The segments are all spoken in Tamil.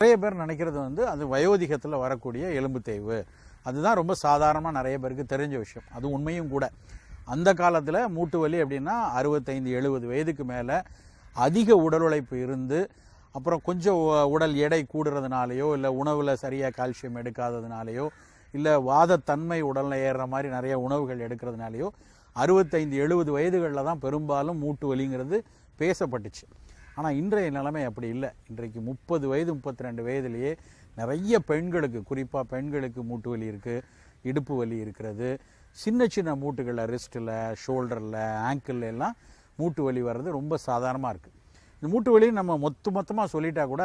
நிறைய பேர் நினைக்கிறது வந்து அது வயோதிகத்தில் வரக்கூடிய எலும்பு தேய்வு. அதுதான் ரொம்ப சாதாரணமாக நிறைய பேருக்கு தெரிஞ்ச விஷயம். அது உண்மையும் கூட. அந்த காலத்தில் மூட்டு வலி அப்படின்னா அறுபத்தைந்து எழுபது வயதுக்கு மேலே அதிக உடல் உழைப்பு இருந்து அப்புறம் கொஞ்சம் உடல் எடை கூடுறதுனாலையோ இல்லை உணவில் சரியாக கால்சியம் எடுக்காததுனாலையோ இல்லை வாதத்தன்மை உடலில் ஏறுற மாதிரி நிறைய உணவுகள் எடுக்கிறதுனாலையோ அறுபத்தைந்து எழுபது வயதுகளில் தான் பெரும்பாலும் மூட்டு வலிங்கிறது பேசப்பட்டுச்சு. ஆனால் இன்றைய நிலைமை அப்படி இல்லை. இன்றைக்கு முப்பது வயது முப்பத்தி ரெண்டு வயதுலேயே நிறைய பெண்களுக்கு குறிப்பாக பெண்களுக்கு மூட்டு வலி இருக்குது இடுப்பு வலி இருக்கிறது. சின்ன சின்ன மூட்டுகளில் ரிஸ்ட்டில் ஷோல்டரில் ஆங்கிள் எல்லாம் மூட்டு வலி வர்றது ரொம்ப சாதாரணமாக இருக்குது இந்த மூட்டு வலி நம்ம மொத்த மொத்தமாக சொல்லிட்டா கூட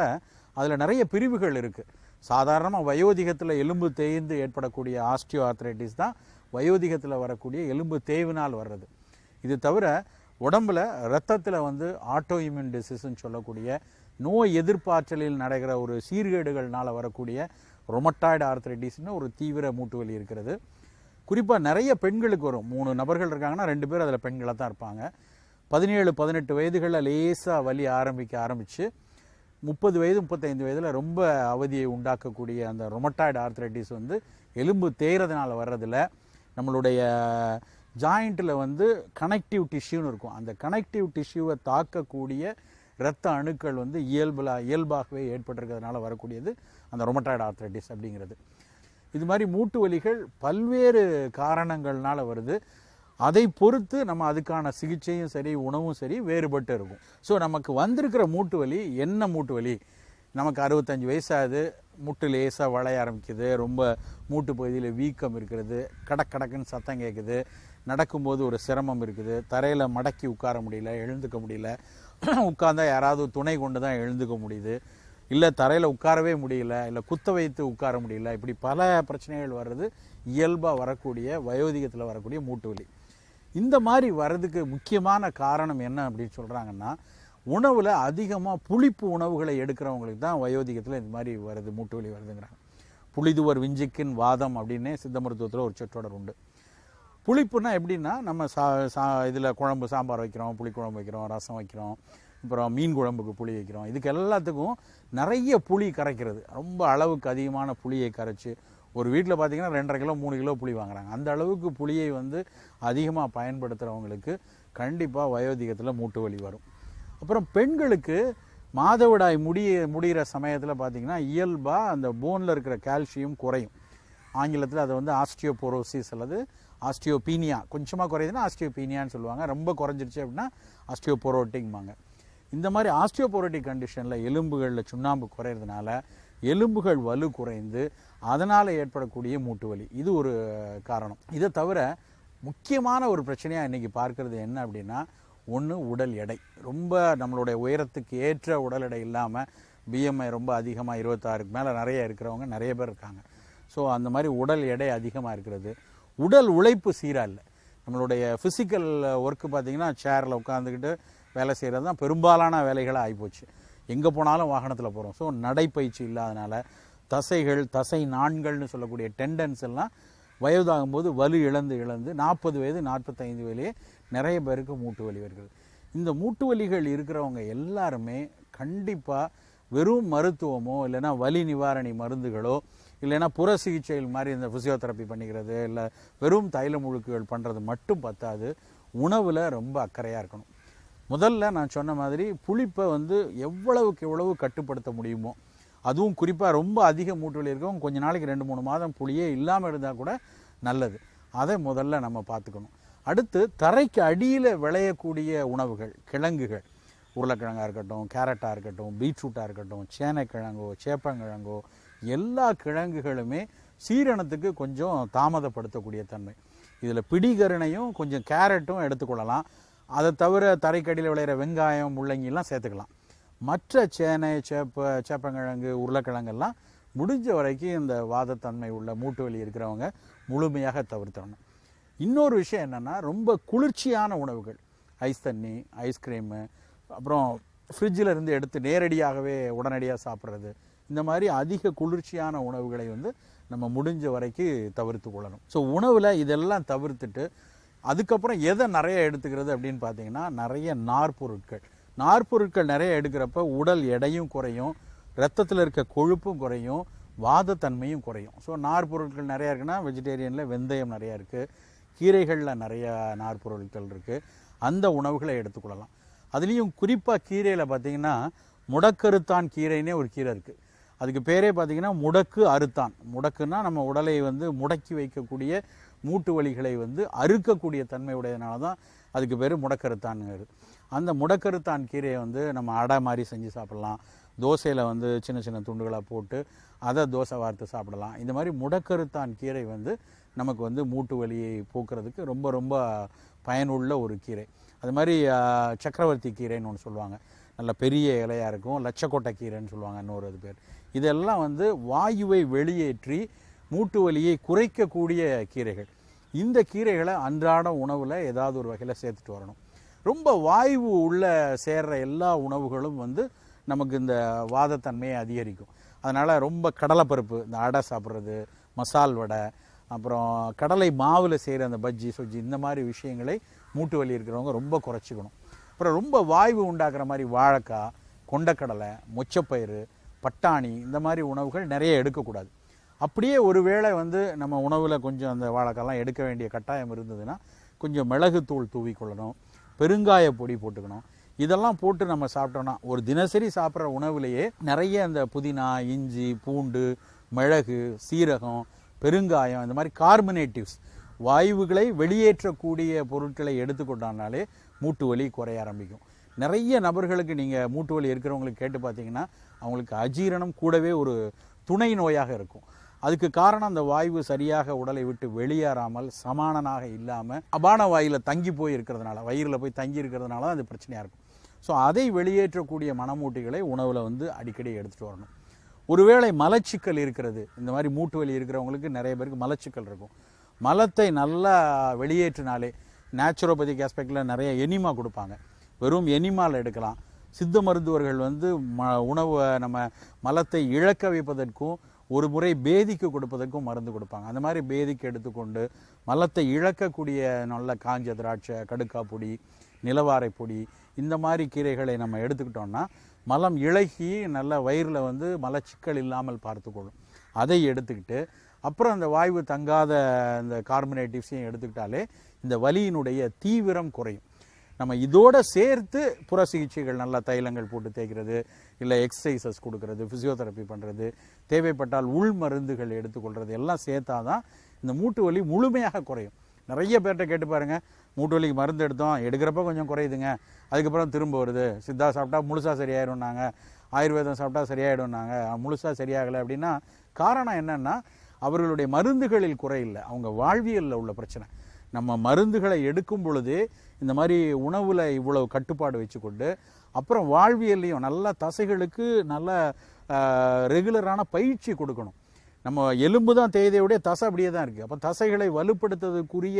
அதில் நிறைய பிரிவுகள் இருக்குது சாதாரணமாக வயோதிகத்தில் எலும்பு தேய்ந்து ஏற்படக்கூடிய ஆஸ்டியோ ஆர்த்ரைட்டிஸ் தான் வயோதிகத்தில் வரக்கூடிய எலும்பு தேய்வினால் வர்றது. இது தவிர உடம்புல ரத்தத்தில் வந்து ஆட்டோ இம்யூன் டிசீஸ்ன்னு சொல்லக்கூடிய நோய் எதிர்ப்பாற்றலில் நடக்கிற ஒரு சீர்கேடுகள்னால் வரக்கூடிய ரொமட்டாய்டு ஆர்த்ரைட்டிஸ்னு ஒரு தீவிர மூட்டு வலி இருக்கிறது. குறிப்பாக நிறைய பெண்களுக்கு வரும். மூணு நபர்கள் இருக்காங்கன்னா ரெண்டு பேர் அதில் பெண்களாக தான் இருப்பாங்க. பதினேழு பதினெட்டு வயதுகளில் லேசாக வலி ஆரம்பிக்க ஆரம்பித்து முப்பது வயது முப்பத்தைந்து வயதில் ரொம்ப அவதியை உண்டாக்கக்கூடிய அந்த ரொமட்டாய்டு ஆர்த்ரைட்டிஸ் வந்து எலும்பு தேய்கிறதுனால வர்றதில் நம்மளுடைய ஜாயிண்ட்டில் வந்து கனெக்டிவ் டிஷ்யூன்னு இருக்கும். அந்த கனெக்டிவ் டிஷ்யூவை தாக்கக்கூடிய இரத்த அணுக்கள் வந்து இயல்பில் இயல்பாகவே ஏற்பட்டிருக்கிறதுனால வரக்கூடியது அந்த ரொமட்டாய்டு ஆர்த்ரைட்டிஸ் அப்படிங்கிறது. இது மாதிரி மூட்டு வலிகள் பல்வேறு காரணங்கள்னால வருது. அதை பொறுத்து நம்ம அதுக்கான சிகிச்சையும் சரி உணவும் சரி வேறுபட்டு இருக்கும். ஸோ நமக்கு வந்திருக்கிற மூட்டு வலி என்ன மூட்டு வலி? நமக்கு அறுபத்தஞ்சு வயசாகுது முட்டு லேசாக வளைய ஆரம்பிக்குது ரொம்ப மூட்டு பகுதியில் வீக்கம் இருக்கிறது கடக் கடக்குன்னு சத்தம் கேட்குது நடக்கும்போது ஒரு சிரமம் இருக்குது. தரையில் மடக்கி உட்கார முடியல எழுந்துக்க முடியல. உட்காந்தா யாராவது துணை கொண்டு தான் எழுந்துக்க முடியுது. இல்லை தரையில் உட்காரவே முடியல இல்லை குத்த வைத்து உட்கார முடியல. இப்படி பல பிரச்சனைகள் வர்றது இயல்பாக வரக்கூடிய வயோதிகத்தில் வரக்கூடிய மூட்டு வலி இந்த மாதிரி வர்றதுக்கு முக்கியமான காரணம் என்ன அப்படின்னு சொல்கிறாங்கன்னா உணவில் அதிகமாக புளிப்பு உணவுகளை எடுக்கிறவங்களுக்கு தான் வயோதிகத்தில் இந்த மாதிரி வருது மூட்டு வலி வருதுங்கிறாங்க. புளிதுவர் விஞ்சிக்கின் வாதம் அப்படின்னே சித்த மருத்துவத்தில் ஒரு சொற்றொடர் உண்டு. புளிப்புனா எப்படின்னா நம்ம சா சா இதில் குழம்பு சாம்பார் வைக்கிறோம் புளிக்குழம்பு வைக்கிறோம் ரசம் வைக்கிறோம் அப்புறம் மீன் குழம்புக்கு புளி வைக்கிறோம். இதுக்கு எல்லாத்துக்கும் நிறைய புளி கரைக்கிறது. ரொம்ப அளவுக்கு அதிகமான புளியை கரைச்சி ஒரு வீட்டில் பார்த்தீங்கன்னா ரெண்டரை கிலோ மூணு கிலோ புளி வாங்குறாங்க. அந்த அளவுக்கு புளியை வந்து அதிகமாக பயன்படுத்துகிறவங்களுக்கு கண்டிப்பாக வயோதிகத்தில் மூட்டு வலி வரும். அப்புறம் பெண்களுக்கு மாதவிடாய் முடிய முடிகிற சமயத்தில் பார்த்தீங்கன்னா இயல்பாக அந்த போனில் இருக்கிற கால்சியம் குறையும். ஆங்கிலத்தில் அதை வந்து ஆஸ்டியோபோரோசிஸ் அல்லது ஆஸ்டியோபீனியா கொஞ்சமாக குறையுதுன்னா ஆஸ்டியோபீனியான்னு சொல்லுவாங்க. ரொம்ப குறைஞ்சிருச்சு அப்படின்னா ஆஸ்டியோபோரோட்டிங்பாங்க இந்த மாதிரி ஆஸ்டியோபோரோட்டிக் கண்டிஷனில் எலும்புகளில் சுண்ணாம்பு குறையிறதுனால எலும்புகள் வலு குறைந்து அதனால் ஏற்படக்கூடிய மூட்டு வலி. இது ஒரு காரணம். இதை தவிர முக்கியமான ஒரு பிரச்சனையாக இன்றைக்கி பார்க்குறது என்ன அப்படின்னா ஒன்று உடல் எடை. ரொம்ப நம்மளுடைய உயரத்துக்கு ஏற்ற உடல் எடை இல்லாமல் பிஎம்ஐ ரொம்ப அதிகமாக இருபத்தாறுக்கு மேலே நிறைய இருக்கிறவங்க நிறைய பேர் இருக்காங்க. ஸோ அந்த மாதிரி உடல் எடை அதிகமாக இருக்கிறது. உடல் உழைப்பு சீராக இல்லை. நம்மளுடைய ஃபிசிக்கல் ஒர்க்கு பார்த்தீங்கன்னா சேரில் உட்காந்துக்கிட்டு வேலை செய்கிறது தான் பெரும்பாலான வேலைகளாக ஆகிப்போச்சு. எங்கே போனாலும் வாகனத்தில் போகிறோம் ஸோ நடைப்பயிற்சி இல்லாதனால தசைகள் தசை நாண்கள்னு சொல்லக்கூடிய டெண்டன்ஸ் எல்லாம் வயதாகும்போது வலு இழந்து இழந்து நாற்பது வயது நாற்பத்தைந்து வயதிலே நிறைய பேருக்கு மூட்டு வலி வருகிறது இந்த மூட்டு வலிகள் இருக்கிறவங்க எல்லாருமே கண்டிப்பாக வெறும் மருத்துவமோ இல்லைன்னா வலி நிவாரணி மருந்துகளோ இல்லைன்னா புற சிகிச்சைகள் மாதிரி இந்த ஃபிசியோதெரப்பி பண்ணிக்கிறது இல்லை வெறும் தைல முழுக்குகள் பண்ணுறது மட்டும் பத்தாது. உணவில் ரொம்ப அக்கறையாக இருக்கணும். முதல்ல நான் சொன்ன மாதிரி புளிப்பை வந்து எவ்வளவுக்கு எவ்வளவு கட்டுப்படுத்த முடியுமோ அதுவும் குறிப்பாக ரொம்ப அதிக மூட்டு வலி கொஞ்ச நாளைக்கு ரெண்டு மூணு மாதம் புளியே இல்லாமல் இருந்தால் கூட நல்லது. அதை முதல்ல நம்ம பார்த்துக்கணும். அடுத்து தரைக்கு அடியில் விளையக்கூடிய உணவுகள் கிழங்குகள். உருளைக்கிழங்காக இருக்கட்டும் கேரட்டாக இருக்கட்டும் பீட்ரூட்டாக இருக்கட்டும் சேனைக்கிழங்கோ சேப்பங்கிழங்கோ எல்லா கிழங்குகளுமே சீரணத்துக்கு கொஞ்சம் தாமதப்படுத்தக்கூடிய தன்மை. இதில் பிடிகரணையும் கொஞ்சம் கேரட்டும் எடுத்துக்கொள்ளலாம். அதை தவிர தரைக்கடியில் விளையிற வெங்காயம் முள்ளங்கிலாம் சேர்த்துக்கலாம். மற்ற சேனை சேப்ப சேப்பங்கிழங்கு உருளைக்கிழங்கெல்லாம் முடிஞ்ச வரைக்கும் இந்த வாதத்தன்மை உள்ள மூட்டு வலி இருக்கிறவங்க முழுமையாக தவிர்த்தணும் இன்னொரு விஷயம் என்னென்னா ரொம்ப குளிர்ச்சியான உணவுகள். ஐஸ் தண்ணி ஐஸ்கிரீமு அப்புறம் ஃப்ரிட்ஜில் இருந்து எடுத்து நேரடியாகவே உடனடியாக சாப்பிட்றது இந்த மாதிரி அதிக குளிர்ச்சியான உணவுகளை வந்து நம்ம முடிஞ்ச வரைக்கும் தவிர்த்து கொள்ளணும். ஸோ உணவில் இதெல்லாம் தவிர்த்துட்டு அதுக்கப்புறம் எதை நிறைய எடுத்துக்கிறது அப்படின்னு பார்த்தீங்கன்னா நிறைய நார்பொருட்கள் நார்பொருட்கள் நிறைய எடுக்கிறப்ப உடல் எடையும் குறையும் ரத்தத்தில் இருக்க கொழுப்பும் குறையும் வாதத்தன்மையும் குறையும். ஸோ நார் பொருட்கள் நிறையா இருக்குன்னா வெஜிடேரியனில் வெந்தயம் நிறையா இருக்குது கீரைகளில் நிறையா நார்பொருட்கள் இருக்குது அந்த உணவுகளை எடுத்துக்கொள்ளலாம் அதுலேயும் குறிப்பாக கீரையில் பார்த்தீங்கன்னா முடக்கருத்தான் கீரைன்னே ஒரு கீரை இருக்குது அதுக்கு பேரே பார்த்தீங்கன்னா முடக்கு அறுத்தான். முடக்குன்னா நம்ம உடலை வந்து முடக்கி வைக்கக்கூடிய மூட்டு வலிகளை வந்து அறுக்கக்கூடிய தன்மை உடையதுனால தான் அதுக்கு பேர் முடக்கருத்தான்ங்கிறது அந்த முடக்கருத்தான் கீரையை வந்து நம்ம அடை மாதிரி செஞ்சு சாப்பிட்லாம். தோசையில் வந்து சின்ன சின்ன துண்டுகளாக போட்டு அதை தோசை வார்த்து சாப்பிடலாம். இந்த மாதிரி முடக்கருத்தான் கீரை வந்து நமக்கு வந்து மூட்டு வலியை போக்குறதுக்கு ரொம்ப ரொம்ப பயனுள்ள ஒரு கீரை. அது மாதிரி சக்கரவர்த்தி கீரைன்னு ஒன்று சொல்லுவாங்க. நல்ல பெரிய இலையாக இருக்கும். லட்சக்கோட்டை கீரைன்னு சொல்லுவாங்க இன்னொரு அது பேர். இதெல்லாம் வந்து வாயுவை வெளியேற்றி மூட்டு வலியை குறைக்கக்கூடிய கீரைகள். இந்த கீரைகளை அன்றாட உணவில் ஏதாவது ஒரு வகையில் சேர்த்துட்டு வரணும். ரொம்ப வாயு உள்ள சேர்ற எல்லா உணவுகளும் வந்து நமக்கு இந்த வாதத்தன்மையை அதிகரிக்கும். அதனால் ரொம்ப கடலைப்பருப்பு இந்த அடை சாப்பிட்றது மசால் வடை அப்புறம் கடலை மாவில் செய்கிற அந்த பஜ்ஜி சொஜ்ஜி இந்த மாதிரி விஷயங்களை மூட்டு வலி இருக்கிறவங்க ரொம்ப குறைச்சிக்கணும். அப்புறம் ரொம்ப வாய்வு உண்டாக்குற மாதிரி வாழைக்காய் கொண்டக்கடலை மொச்சப்பயிறு பட்டாணி இந்த மாதிரி உணவுகள் நிறைய எடுக்கக்கூடாது. அப்படியே ஒருவேளை வந்து நம்ம உணவில் கொஞ்சம் அந்த வாழைக்காய்லாம் எடுக்க வேண்டிய கட்டாயம் இருந்ததுன்னா கொஞ்சம் மிளகுத்தூள் தூவி கொள்ளணும் பெருங்காய பொடி போட்டுக்கணும். இதெல்லாம் போட்டு நம்ம சாப்பிட்டோம்னா ஒரு தினசரி சாப்பிட்ற உணவுலேயே நிறைய அந்த புதினா இஞ்சி பூண்டு மிளகு சீரகம் பெருங்காயம் இந்த மாதிரி கார்பனேட்டிவ்ஸ் வாயுகளை வெளியேற்றக்கூடிய பொருட்களை எடுத்துக்கொண்டானாலே மூட்டு வலி குறைய ஆரம்பிக்கும். நிறைய நபர்களுக்கு நீங்கள் மூட்டு வலி இருக்கிறவங்களுக்கு கேட்டு பார்த்தீங்கன்னா அவங்களுக்கு அஜீரணம் கூடவே ஒரு துணை நோயாக இருக்கும். அதுக்கு காரணம் அந்த வாயு சரியாக உடலை விட்டு வெளியேறாமல் சமானனாக இல்லாமல் அபான வாயில் தங்கி போய் இருக்கிறதுனால வயிறில் போய் தங்கி இருக்கிறதுனால தான் அது பிரச்சனையாக இருக்கும். ஸோ அதை வெளியேற்றக்கூடிய மனமூட்டிகளை உணவில் வந்து அடிக்கடி எடுத்துகிட்டு வரணும். ஒருவேளை மலச்சிக்கல் இருக்கிறது இந்த மாதிரி மூட்டு வலி இருக்கிறவங்களுக்கு நிறைய பேருக்கு மலச்சிக்கல் இருக்கும். மலத்தை நல்லா வெளியேற்றினாலே நேச்சுரோபதிக் ஆஸ்பெக்டில் நிறைய எனிமா கொடுப்பாங்க. வெறும் எனிமால் எடுக்கலாம். சித்த மருத்துவர்கள் வந்து ம உணவை நம்ம மலத்தை இழக்க வைப்பதற்கும் ஒரு முறை பேதிக்கு கொடுப்பதற்கும் மருந்து கொடுப்பாங்க. அந்த மாதிரி பேதிக்கு எடுத்துக்கொண்டு மலத்தை இழக்கக்கூடிய நல்ல காஞ்ச திராட்சை கடுக்கா பொடி நிலவாரை பொடி இந்த மாதிரி கீரைகளை நம்ம எடுத்துக்கிட்டோம்னா மலம் இழகி நல்ல வயிறில் வந்து மலச்சிக்கல் இல்லாமல் பார்த்துக்கொள்ளும். அதை எடுத்துக்கிட்டு அப்புறம் அந்த வாய்வு தங்காத இந்த கார்பனேட்டிவ்ஸையும் எடுத்துக்கிட்டாலே இந்த வலியினுடைய தீவிரம் குறையும். நம்ம இதோட சேர்த்து புற சிகிச்சைகள் நல்லா தைலங்கள் போட்டு தேய்க்கிறது இல்லை எக்ஸசைசஸ் கொடுக்கறது ஃபிசியோதெரப்பி பண்ணுறது தேவைப்பட்டால் உள் மருந்துகள் எடுத்துக்கொள்கிறது எல்லாம் சேர்த்தா தான் இந்த மூட்டு வலி முழுமையாக குறையும். நிறைய பேர்கிட்ட கேட்டு பாருங்கள் மூட்டு வலிக்கு மருந்து எடுத்தோம் எடுக்கிறப்ப கொஞ்சம் குறையுதுங்க அதுக்கப்புறம் திரும்ப வருது. சித்தா சாப்பிட்டா முழுசாக சரியாயிடும்னாங்க ஆயுர்வேதம் சாப்பிட்டா சரியாயிடும்னாங்க முழுசாக சரியாகலை அப்படின்னா காரணம் என்னென்னா அவர்களுடைய மருந்துகளில் குறையில்லை. அவங்க வாழ்வியலில் உள்ள பிரச்சனை. நம்ம மருந்துகளை எடுக்கும் பொழுது இந்த மாதிரி உணவில் இவ்வளவு கட்டுப்பாடு வச்சுக்கொண்டு அப்புறம் வாழ்வியல்லையும் நல்ல தசைகளுக்கு நல்ல ரெகுலரான பயிற்சி கொடுக்கணும். நம்ம எலும்பு தான் தேவையோடைய தசை அப்படியே தான் இருக்குது அப்போ தசைகளை வலுப்படுத்துறதுக்குரிய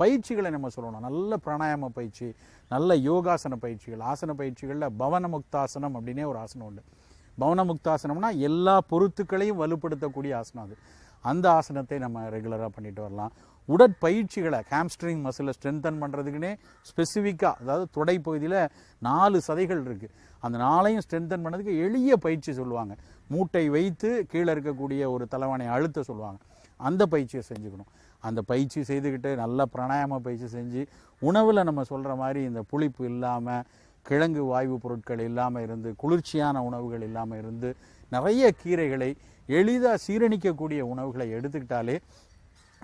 பயிற்சிகளை நம்ம சொல்லணும். நல்ல பிராணாயாம பயிற்சி நல்ல யோகாசன பயிற்சிகள் ஆசன பயிற்சிகளில் பவன முக்தாசனம் அப்படின்னே ஒரு ஆசனம் உண்டு. பவன முக்தாசனம்னா எல்லா பொருத்துக்களையும் வலுப்படுத்தக்கூடிய ஆசனம் அது. அந்த ஆசனத்தை நம்ம ரெகுலராக பண்ணிட்டு வரலாம். உடற்பயிற்சிகளை ஹாம்ஸ்ட்ரிங் மசிலை ஸ்ட்ரென்தன் பண்ணுறதுக்குன்னே ஸ்பெசிஃபிக்காக அதாவது தொடை பகுதியில் நாலு சதைகள் இருக்குது அந்த நாளையும் ஸ்ட்ரென்தன் பண்ணதுக்கு எளிய பயிற்சி சொல்லுவாங்க. மூட்டை வைத்து கீழே இருக்கக்கூடிய ஒரு தலைவானை அழுத்த சொல்லுவாங்க. அந்த பயிற்சியை செஞ்சுக்கணும். அந்த பயிற்சி செய்துக்கிட்டு நல்ல பிராணாயாம பயிற்சி செஞ்சு உணவில் நம்ம சொல்கிற மாதிரி இந்த புளிப்பு இல்லாமல் கிழங்கு வாய்வு பொருட்கள் இல்லாமல் இருந்து குளிர்ச்சியான உணவுகள் இல்லாமல் இருந்து நிறைய கீரைகளை எளிதாக சீரணிக்கக்கூடிய உணவுகளை எடுத்துக்கிட்டாலே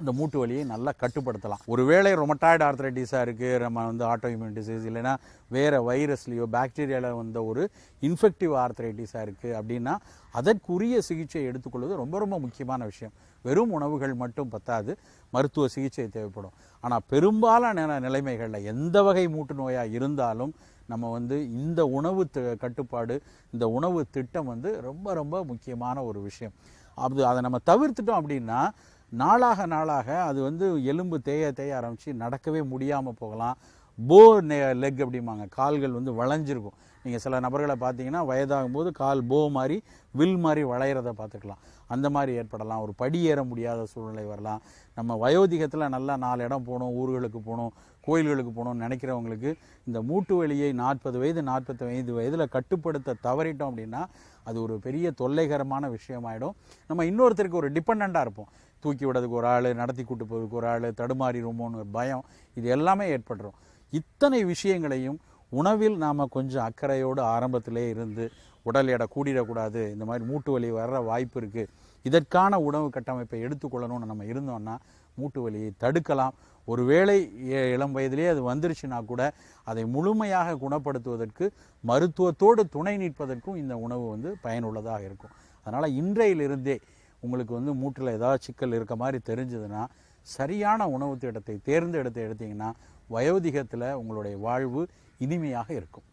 இந்த மூட்டு வலியை நல்லா கட்டுப்படுத்தலாம். ஒருவேளை ரொமட்டாய்டு ஆர்த்ரைட்டிஸாக இருக்குது நம்ம வந்து ஆட்டோஇம்யூன் டிசீஸ் இல்லைன்னா வேறு வைரஸ்லேயோ பாக்டீரியாவில் வந்த ஒரு இன்ஃபெக்டிவ் ஆர்த்ரைட்டிஸாக இருக்குது அப்படின்னா அதற்குரிய சிகிச்சை எடுத்துக்கொள்வது ரொம்ப ரொம்ப முக்கியமான விஷயம். வெறும் உணவுகள் மட்டும் பத்தாது மருத்துவ சிகிச்சை தேவைப்படும். ஆனால் பெரும்பாலான நிலைமைகளில் எந்த வகை மூட்டு நோயாக இருந்தாலும் நம்ம வந்து இந்த உணவு த கட்டுப்பாடு இந்த உணவு திட்டம் வந்து ரொம்ப ரொம்ப முக்கியமான ஒரு விஷயம். அது அதை நம்ம தவிர்த்துட்டோம் அப்படின்னா நாளாக நாளாக அது வந்து எலும்பு தேய தேய ஆரம்பித்து நடக்கவே முடியாமல் போகலாம். போ லெக் அப்படிம்பாங்க. கால்கள் வந்து வளைஞ்சிருக்கும். நீங்கள் சில நபர்களை பார்த்தீங்கன்னா வயதாகும்போது கால் போ மாதிரி வில் மாதிரி வளையிறத பார்த்துக்கலாம். அந்த மாதிரி ஏற்படலாம். ஒரு படி ஏற முடியாத சூழ்நிலை வரலாம். நம்ம வயோதிகத்தில் நல்லா நாலு இடம் போகணும் ஊர்களுக்கு போகணும் கோயில்களுக்கு போகணும்னு நினைக்கிறவங்களுக்கு இந்த மூட்டு வலியை நாற்பது வயது நாற்பத்தி ஐந்து வயதில் கட்டுப்படுத்த தவறிட்டோம் அப்படின்னா அது ஒரு பெரிய தொல்லைகரமான விஷயமாயிடும். நம்ம இன்னொருத்தருக்கு ஒரு டிபெண்ட்டாக இருப்போம். தூக்கி விடுறதுக்கு ஒரு ஆள் நடத்தி கூட்டு போகிறதுக்கு ஒரு ஆள் தடுமாறிடுமோன்னு ஒரு பயம் இது எல்லாமே ஏற்படுறோம் இத்தனை விஷயங்களையும் உணவில் நாம் கொஞ்சம் அக்கறையோடு ஆரம்பத்திலே இருந்து உடல் எடை கூடிடக்கூடாது இந்த மாதிரி மூட்டு வலி வர்ற வாய்ப்பு இருக்குது இதற்கான உணவு கட்டமைப்பை எடுத்துக்கொள்ளணும்னு நம்ம இருந்தோம்னா மூட்டு வலியை தடுக்கலாம். ஒருவேளை இளம் வயதிலே அது வந்துருச்சுன்னா கூட அதை முழுமையாக குணப்படுத்துவதற்கு மருத்துவத்தோடு துணை நிற்பதற்கும் இந்த உணவு வந்து பயனுள்ளதாக இருக்கும். அதனால் இன்றையிலிருந்தே உங்களுக்கு வந்து மூட்டில் ஏதாவது சிக்கல் இருக்க மாதிரி தெரிஞ்சதுன்னா சரியான உணவு திட்டத்தை தேர்ந்தெடுத்து எடுத்தீங்கன்னா வயோதிகத்தில் உங்களுடைய வாழ்வு இனிமையாக இருக்கும்.